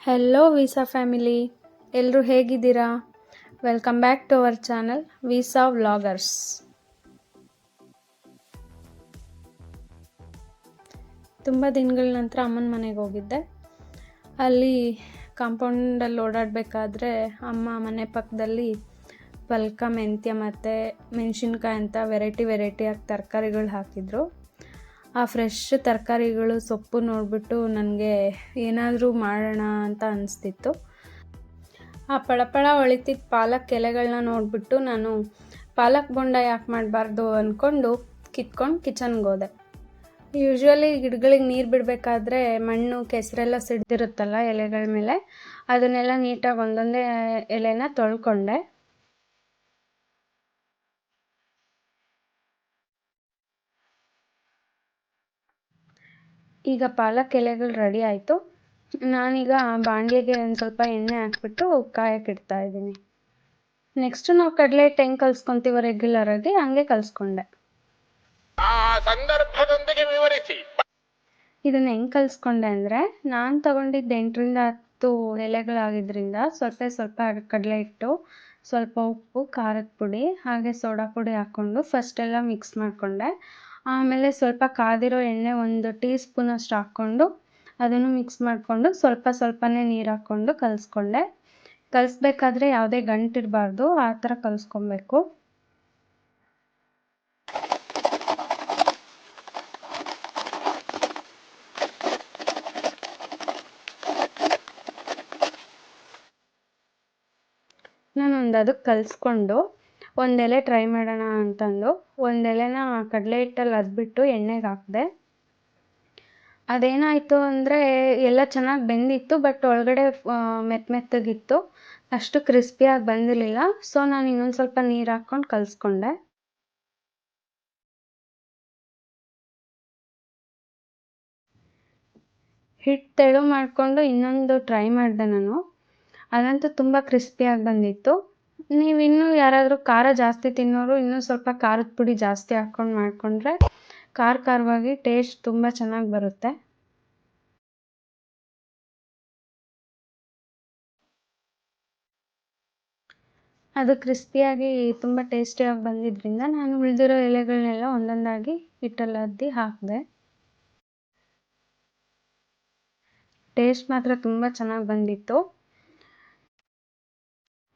Hello visa family ಎಲ್ಲರೂ ಹೇಗಿದ್ದೀರಾ? Welcome back to our channel visa vloggers ತುಂಬ ದಿನಗಳ ನಂತರ ಅಮ್ಮನ ಮನೆಗೆ ಹೋಗಿದ್ದೆ. ಅಲ್ಲಿ ಕಾಂಪೌಂಡಲ್ಲಿ ಓಡಾಡಬೇಕಾದ್ರೆ ಅಮ್ಮ ಮನೆ ಪಕ್ಕದಲ್ಲಿ ಪಲ್ಕ ಮೆಂತ್ಯ ಮತ್ತು ಮೆಣಸಿನ್ಕಾಯಿ ಅಂತ ವೆರೈಟಿ ವೆರೈಟಿಯಾಗಿ ತರಕಾರಿಗಳು ಹಾಕಿದರು. ಆ ಫ್ರೆಶ್ ತರಕಾರಿಗಳು, ಸೊಪ್ಪು ನೋಡಿಬಿಟ್ಟು ನನಗೆ ಏನಾದರೂ ಮಾಡೋಣ ಅಂತ ಅನಿಸ್ತಿತ್ತು. ಆ ಪಳಪಳ ಹೊಳಿತಿದ್ದ ಪಾಲಕ್ ಎಲೆಗಳನ್ನ ನೋಡಿಬಿಟ್ಟು ನಾನು, ಪಾಲಕ್ ಬೊಂಡ ಯಾಕೆ ಮಾಡಬಾರ್ದು ಅಂದ್ಕೊಂಡು ಕಿತ್ಕೊಂಡು ಕಿಚನ್ಗೆ ಹೋದೆ. ಯೂಶ್ವಲಿ ಗಿಡಗಳಿಗೆ ನೀರು ಬಿಡಬೇಕಾದ್ರೆ ಮಣ್ಣು, ಕೆಸರೆಲ್ಲ ಸಿಡ್ದಿರುತ್ತಲ್ಲ ಎಲೆಗಳ ಮೇಲೆ, ಅದನ್ನೆಲ್ಲ ನೀಟಾಗಿ ಒಂದೊಂದೇ ಎಲೆನ ತೊಳ್ಕೊಂಡೆ. ಈಗ ಪಾಲಕ್ ಎಲೆಗಳು ರೆಡಿ ಆಯಿತು. ನಾನೀಗ ಬಾಣಲೆಗೆ ಒಂದು ಸ್ವಲ್ಪ ಎಣ್ಣೆ ಹಾಕ್ಬಿಟ್ಟು ಕಾಯಕ್ಕೆ ಇಡ್ತಾ ಇದ್ದೀನಿ. ನೆಕ್ಸ್ಟು ನಾವು ಕಡಲೆ ಹಿಟ್ಟು ಹೆಂಗೆ ರೆಗ್ಯುಲರ್ ರೆಗ್ಯುಲರಾಗಿ ಹಂಗೆ ಕಲ್ಸ್ಕೊಂಡೆ. ಸಂದರ್ಭದೊಂದಿಗೆ ವಿವರಿಸಿ. ಇದನ್ನು ಹೆಂಗೆ ಕಲಿಸ್ಕೊಂಡೆ ಅಂದರೆ ನಾನು ತಗೊಂಡಿದ್ದ ಎಂಟರಿಂದ ಹತ್ತು ಎಲೆಗಳಾಗಿದ್ದರಿಂದ ಸ್ವಲ್ಪ ಸ್ವಲ್ಪ ಕಡಲೆ ಹಿಟ್ಟು ಸ್ವಲ್ಪ ಉಪ್ಪು ಖಾರದ ಪುಡಿ ಹಾಗೆ ಸೋಡಾ ಪುಡಿ ಹಾಕ್ಕೊಂಡು ಫಸ್ಟೆಲ್ಲ ಮಿಕ್ಸ್ ಮಾಡಿಕೊಂಡೆ. ಆಮೇಲೆ ಸ್ವಲ್ಪ ಕಾದಿರೋ ಎಣ್ಣೆ ಒಂದು ಟೀ ಸ್ಪೂನಷ್ಟು ಹಾಕ್ಕೊಂಡು ಅದನ್ನು ಮಿಕ್ಸ್ ಮಾಡಿಕೊಂಡು ಸ್ವಲ್ಪ ಸ್ವಲ್ಪನೇ ನೀರು ಹಾಕ್ಕೊಂಡು ಕಲಿಸ್ಕೊಂಡೆ. ಕಲಿಸ್ಬೇಕಾದ್ರೆ ಯಾವುದೇ ಗಂಟಿರಬಾರ್ದು ಆ ಥರ ಕಲಿಸ್ಕೊಬೇಕು. ನಾನು ಅದಕ್ಕೆ ಕಲಿಸ್ಕೊಂಡು ಒಂದು ಎಲೆ ಟ್ರೈ ಮಾಡೋಣ ಅಂತಂದು. ಒಂದು ಎಲೆನ ಕಡಲೆ ಹಿಟ್ಟಲ್ಲಿ ಅದ್ಬಿಟ್ಟು ಎಣ್ಣೆಗೆ ಹಾಕಿದೆ. ಅದೇನಾಯಿತು ಅಂದರೆ ಎಲ್ಲ ಚೆನ್ನಾಗಿ ಬೆಂದಿತ್ತು ಬಟ್ ಒಳಗಡೆ ಮೆತ್ತ ಮೆತ್ತಗಿತ್ತು. ಅಷ್ಟು ಕ್ರಿಸ್ಪಿಯಾಗಿ ಬಂದಿರಲಿಲ್ಲ. ಸೊ ನಾನು ಇನ್ನೊಂದು ಸ್ವಲ್ಪ ನೀರು ಹಾಕ್ಕೊಂಡು ಕಲಿಸ್ಕೊಂಡೆ. ಹಿಟ್ಟು ತೆಳು ಮಾಡಿಕೊಂಡು ಇನ್ನೊಂದು ಟ್ರೈ ಮಾಡಿದೆ ನಾನು. ಅದಂತೂ ತುಂಬ ಕ್ರಿಸ್ಪಿಯಾಗಿ ಬಂದಿತ್ತು. ನೀವು ಇನ್ನೂ ಯಾರಾದರೂ ಖಾರ ಜಾಸ್ತಿ ತಿನ್ನೋರು ಇನ್ನೂ ಸ್ವಲ್ಪ ಖಾರದ ಪುಡಿ ಜಾಸ್ತಿ ಹಾಕ್ಕೊಂಡು ಮಾಡಿಕೊಂಡ್ರೆ ಖಾರ ಖಾರವಾಗಿ ಟೇಸ್ಟ್ ತುಂಬ ಚೆನ್ನಾಗಿ ಬರುತ್ತೆ. ಅದು ಕ್ರಿಸ್ಪಿಯಾಗಿ ತುಂಬ ಟೇಸ್ಟಿಯಾಗಿ ಬಂದಿದ್ದರಿಂದ ನಾನು ಉಳಿದಿರೋ ಎಲೆಗಳನ್ನೆಲ್ಲ ಒಂದೊಂದಾಗಿ ಹಿಟ್ಟಲ್ಲಿ ಅದ್ದಿ ಹಾಕಿದೆ. ಟೇಸ್ಟ್ ಮಾತ್ರ ತುಂಬ ಚೆನ್ನಾಗಿ ಬಂದಿತ್ತು.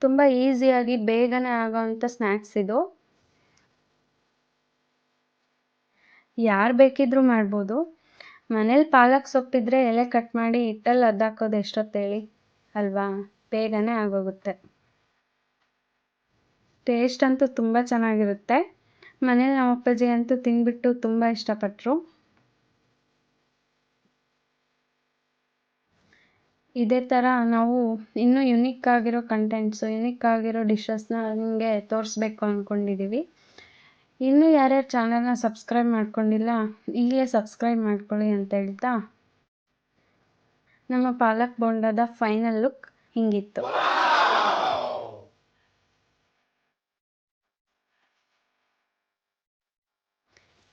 ತುಂಬ ಈಸಿಯಾಗಿ ಬೇಗನೆ ಆಗೋವಂಥ ಸ್ನ್ಯಾಕ್ಸ್ ಇದು. ಯಾರು ಬೇಕಿದ್ರೂ ಮಾಡ್ಬೋದು. ಮನೇಲಿ ಪಾಲಕ್ ಸೊಪ್ಪಿದ್ರೆ ಎಲೆ ಕಟ್ ಮಾಡಿ ಹಿಟ್ಟಲ್ಲಿ ಅದ್ದಾಕೋದು ಎಷ್ಟೊತ್ತೇಳಿ? ಅಲ್ವಾ? ಬೇಗನೆ ಆಗೋಗುತ್ತೆ. ಟೇಸ್ಟ್ ಅಂತೂ ತುಂಬ ಚೆನ್ನಾಗಿರುತ್ತೆ. ಮನೇಲಿ ನಮ್ಮ ಅಪ್ಪಾಜಿ ಅಂತೂ ತಿಂದ್ಬಿಟ್ಟು ತುಂಬ ಇಷ್ಟಪಟ್ಟರು ಇದೇ ಥರ ನಾವು ಇನ್ನೂ ಯುನಿಕ್ ಆಗಿರೋ ಕಂಟೆಂಟ್ಸು ಯುನಿಕ್ ಆಗಿರೋ ಡಿಶಸ್ನ ನಿಮಗೆ ತೋರಿಸ್ಬೇಕು ಅಂದ್ಕೊಂಡಿದ್ದೀವಿ ಇನ್ನೂ ಯಾರ್ಯಾರು ಚಾನಲ್ನ ಸಬ್ಸ್ಕ್ರೈಬ್ ಮಾಡ್ಕೊಂಡಿಲ್ಲ, ಈಗಲೇ ಸಬ್ಸ್ಕ್ರೈಬ್ ಮಾಡ್ಕೊಳ್ಳಿ ಅಂತ ಹೇಳ್ತಾ ನಮ್ಮ ಪಾಲಕ್ ಬೋಂಡದ final look ಹಿಂಗಿತ್ತು.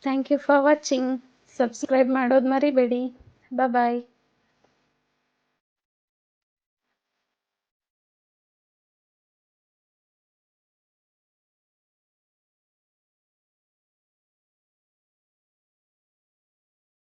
Thank you for watching subscribe ಮಾಡೋದು ಮರಿಬೇಡಿ. ಬಾಯ್